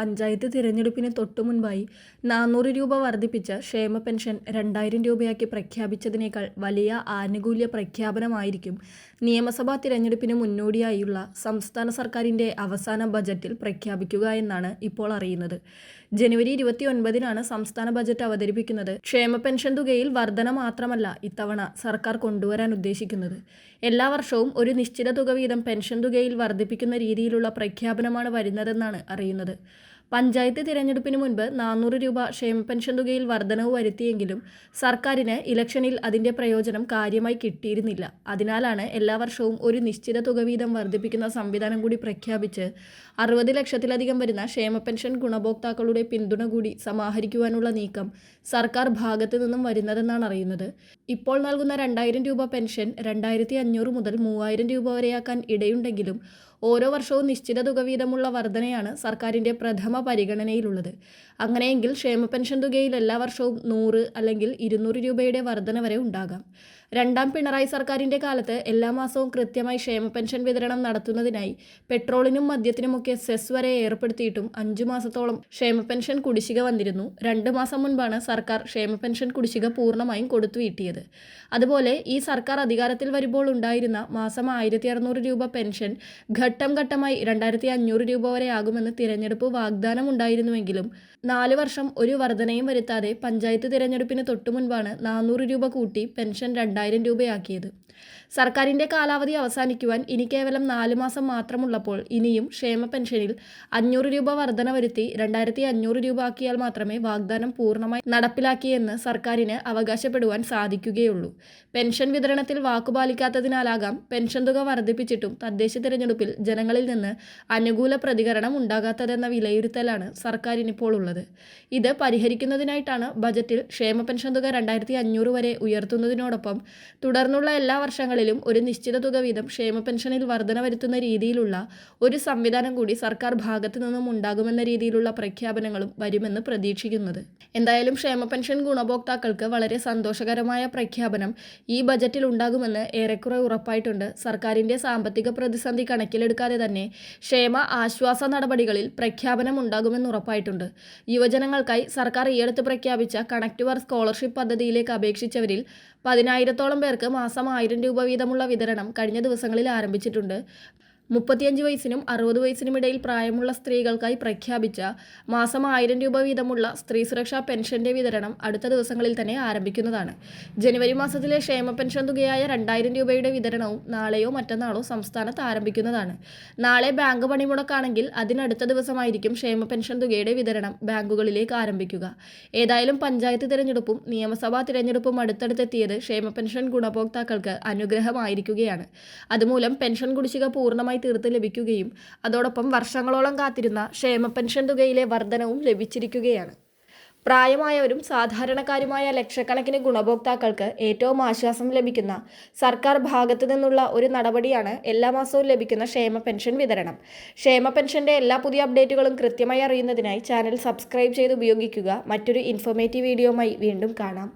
പഞ്ചായത്ത് തിരഞ്ഞെടുപ്പിന് തൊട്ടു മുൻപായി നാനൂറ് രൂപ വർദ്ധിപ്പിച്ച ക്ഷേമ പെൻഷൻ രണ്ടായിരം രൂപയാക്കി പ്രഖ്യാപിച്ചതിനേക്കാൾ വലിയ ആനുകൂല്യ പ്രഖ്യാപനമായിരിക്കും നിയമസഭാ തിരഞ്ഞെടുപ്പിന് മുന്നോടിയായുള്ള സംസ്ഥാന സർക്കാരിന്റെ അവസാന ബജറ്റിൽ പ്രഖ്യാപിക്കുക എന്നാണ് ഇപ്പോൾ അറിയുന്നത്. ജനുവരി ഇരുപത്തി ഒൻപതിനാണ് സംസ്ഥാന ബജറ്റ് അവതരിപ്പിക്കുന്നത്. ക്ഷേമ പെൻഷൻ തുകയിൽ വർധന മാത്രമല്ല ഇത്തവണ സർക്കാർ കൊണ്ടുവരാൻ ഉദ്ദേശിക്കുന്നത്. എല്ലാ വർഷവും ഒരു നിശ്ചിത തുക വീതം പെൻഷൻ തുകയിൽ വർദ്ധിപ്പിക്കുന്ന രീതിയിലുള്ള പ്രഖ്യാപനമാണ് വരുന്നതെന്നാണ് അറിയുന്നത്. പഞ്ചായത്ത് തിരഞ്ഞെടുപ്പിന് മുൻപ് നാനൂറ് രൂപ ക്ഷേമ പെൻഷൻ തുകയിൽ വർധനവ് വരുത്തിയെങ്കിലും സർക്കാരിന് ഇലക്ഷനിൽ അതിന്റെ പ്രയോജനം കാര്യമായി കിട്ടിയിരുന്നില്ല. അതിനാലാണ് എല്ലാ വർഷവും ഒരു നിശ്ചിത തുക വീതം വർദ്ധിപ്പിക്കുന്ന സംവിധാനം കൂടി പ്രഖ്യാപിച്ച് അറുപത് ലക്ഷത്തിലധികം വരുന്ന ക്ഷേമ പെൻഷൻ ഗുണഭോക്താക്കളുടെ പിന്തുണ കൂടി സമാഹരിക്കുവാനുള്ള നീക്കം സർക്കാർ ഭാഗത്തു നിന്നും വരുന്നതെന്നാണ് അറിയുന്നത്. ഇപ്പോൾ നൽകുന്ന രണ്ടായിരം രൂപ പെൻഷൻ രണ്ടായിരത്തി അഞ്ഞൂറ് മുതൽ മൂവായിരം രൂപ വരെയാക്കാൻ ഇടയുണ്ടെങ്കിലും ഓരോ വർഷവും നിശ്ചിത തുക വീതമുള്ള വർധനയാണ് സർക്കാരിന്റെ പ്രഥമ പരിഗണനയിലുള്ളത്. അങ്ങനെയെങ്കിൽ ക്ഷേമ പെൻഷൻ തുകയിൽ എല്ലാ വർഷവും നൂറ് അല്ലെങ്കിൽ ഇരുന്നൂറ് രൂപയുടെ വർധന വരെ ഉണ്ടാകാം. രണ്ടാം പിണറായി സർക്കാരിന്റെ കാലത്ത് എല്ലാ മാസവും കൃത്യമായി ക്ഷേമ പെൻഷൻ വിതരണം നടത്തുന്നതിനായി പെട്രോളിനും മദ്യത്തിനുമൊക്കെ സെസ് വരെ ഏർപ്പെടുത്തിയിട്ടും അഞ്ചു മാസത്തോളം ക്ഷേമ പെൻഷൻ കുടിശ്ശിക വന്നിരുന്നു. രണ്ട് മാസം മുൻപാണ് സർക്കാർ ക്ഷേമ പെൻഷൻ കുടിശ്ശിക പൂർണമായും കൊടുത്തു വീട്ടിയത് അതുപോലെ ഈ സർക്കാർ അധികാരത്തിൽ വരുമ്പോൾ ഉണ്ടായിരുന്ന മാസം ആയിരത്തി അറുന്നൂറ് രൂപ പെൻഷൻ ഘട്ടം ഘട്ടമായി രണ്ടായിരത്തി അഞ്ഞൂറ് രൂപ വരെ ആകുമെന്ന് തിരഞ്ഞെടുപ്പ് വാഗ്ദാനം ഉണ്ടായിരുന്നുവെങ്കിലും നാല് വർഷം ഒരു വർധനയും വരുത്താതെ പഞ്ചായത്ത് തിരഞ്ഞെടുപ്പിന് തൊട്ടു മുൻപാണ് നാനൂറ് രൂപ കൂട്ടി പെൻഷൻ രണ്ടായിരം രൂപയാക്കിയത്. സർക്കാരിന്റെ കാലാവധി അവസാനിക്കുവാൻ ഇനി കേവലം നാല് മാസം മാത്രമുള്ളപ്പോൾ ഇനിയും ക്ഷേമ പെൻഷനിൽ അഞ്ഞൂറ് രൂപ വർധന വരുത്തി രണ്ടായിരത്തി അഞ്ഞൂറ് രൂപ ആക്കിയാൽ മാത്രമേ വാഗ്ദാനം പൂർണമായി നടപ്പിലാക്കിയെന്ന് സർക്കാരിന് അവകാശപ്പെടുവാൻ സാധിക്കുകയുള്ളൂ പെൻഷൻ വിതരണത്തിൽ വാക്കുപാലിക്കാത്തതിനാലാകാം പെൻഷൻ തുക വർദ്ധിപ്പിച്ചിട്ടും തദ്ദേശ തിരഞ്ഞെടുപ്പിൽ ജനങ്ങളിൽ നിന്ന് അനുകൂല പ്രതികരണം ഉണ്ടാകാത്തതെന്ന വിലയിരുത്തലാണ് സർക്കാരിനിപ്പോൾ ഉള്ളത്. ഇത് പരിഹരിക്കുന്നതിനായിട്ടാണ് ബജറ്റിൽ ക്ഷേമ പെൻഷൻ തുക രണ്ടായിരത്തി അഞ്ഞൂറ് വരെ ഉയർത്തുന്നതിനോടൊപ്പം തുടർന്നുള്ള എല്ലാ വർഷങ്ങളിലും ഒരു നിശ്ചിത തുക വീതം ക്ഷേമ പെൻഷനിൽ വർധന വരുത്തുന്ന രീതിയിലുള്ള ഒരു സംവിധാനം കൂടി സർക്കാർ ഭാഗത്തു നിന്നും ഉണ്ടാകുമെന്ന രീതിയിലുള്ള പ്രഖ്യാപനങ്ങളും വരുമെന്ന് പ്രതീക്ഷിക്കുന്നത്. എന്തായാലും ക്ഷേമ പെൻഷൻ ഗുണഭോക്താക്കൾക്ക് വളരെ സന്തോഷകരമായ പ്രഖ്യാപനം ഈ ബജറ്റിൽ ഉണ്ടാകുമെന്ന് ഏറെക്കുറെ ഉറപ്പായിട്ടുണ്ട്. സർക്കാരിന്റെ സാമ്പത്തിക പ്രതിസന്ധി കണക്കിലെടുക്കാതെ തന്നെ ക്ഷേമ ആശ്വാസ നടപടികളിൽ പ്രഖ്യാപനം ഉണ്ടാകുമെന്ന് ഉറപ്പായിട്ടുണ്ട്. യുവജനങ്ങൾക്കായി സർക്കാർ ഈയടുത്ത് പ്രഖ്യാപിച്ച കണക്ട് വർ സ്കോളർഷിപ്പ് പദ്ധതിയിലേക്ക് അപേക്ഷിച്ചവരിൽ പതിനായിരത്തോളം പേർക്ക് മാസം ആയിരം രൂപ വീതമുള്ള വിതരണം കഴിഞ്ഞ ദിവസങ്ങളിൽ ആരംഭിച്ചിട്ടുണ്ട്. മുപ്പത്തിയഞ്ച് വയസ്സിനും അറുപത് വയസ്സിനും ഇടയിൽ പ്രായമുള്ള സ്ത്രീകൾക്കായി പ്രഖ്യാപിച്ച മാസം ആയിരം രൂപ വീതമുള്ള സ്ത്രീ സുരക്ഷാ പെൻഷന്റെ വിതരണം അടുത്ത ദിവസങ്ങളിൽ തന്നെ ആരംഭിക്കുന്നതാണ്. ജനുവരി മാസത്തിലെ ക്ഷേമ പെൻഷൻ തുകയായ രണ്ടായിരം രൂപയുടെ വിതരണവും നാളെയോ മറ്റന്നാളോ സംസ്ഥാനത്ത് ആരംഭിക്കുന്നതാണ്. നാളെ ബാങ്ക് പണിമുടക്കാണെങ്കിൽ അതിനടുത്ത ദിവസമായിരിക്കും ക്ഷേമ പെൻഷൻ തുകയുടെ വിതരണം ബാങ്കുകളിലേക്ക് ആരംഭിക്കുക. ഏതായാലും പഞ്ചായത്ത് തിരഞ്ഞെടുപ്പും നിയമസഭാ തിരഞ്ഞെടുപ്പും അടുത്തടുത്തെത്തിയത് ക്ഷേമ പെൻഷൻ ഗുണഭോക്താക്കൾക്ക് അനുഗ്രഹമായിരിക്കുകയാണ്. അതുമൂലം പെൻഷൻ കുടിശ്ശിക പൂർണമായി തീർത്ത് ലഭിക്കുകയും അതോടൊപ്പം വർഷങ്ങളോളം കാത്തിരുന്ന ക്ഷേമ പെൻഷൻ തുകയിലെ വർധനവും ലഭിച്ചിരിക്കുകയാണ്. പ്രായമായവരും സാധാരണക്കാരുമായ ലക്ഷക്കണക്കിന് ഗുണഭോക്താക്കൾക്ക് ഏറ്റവും ആശ്വാസം ലഭിക്കുന്ന സർക്കാർ ഭാഗത്തു നിന്നുള്ള ഒരു നടപടിയാണ് എല്ലാ മാസവും ലഭിക്കുന്ന ക്ഷേമ പെൻഷൻ വിതരണം. ക്ഷേമ പെൻഷന്റെ എല്ലാ പുതിയ അപ്ഡേറ്റുകളും കൃത്യമായി അറിയുന്നതിനായി ചാനൽ സബ്സ്ക്രൈബ് ചെയ്ത് ഉപയോഗിക്കുക. മറ്റൊരു ഇൻഫോർമേറ്റീവ് വീഡിയോയുമായി വീണ്ടും കാണാം.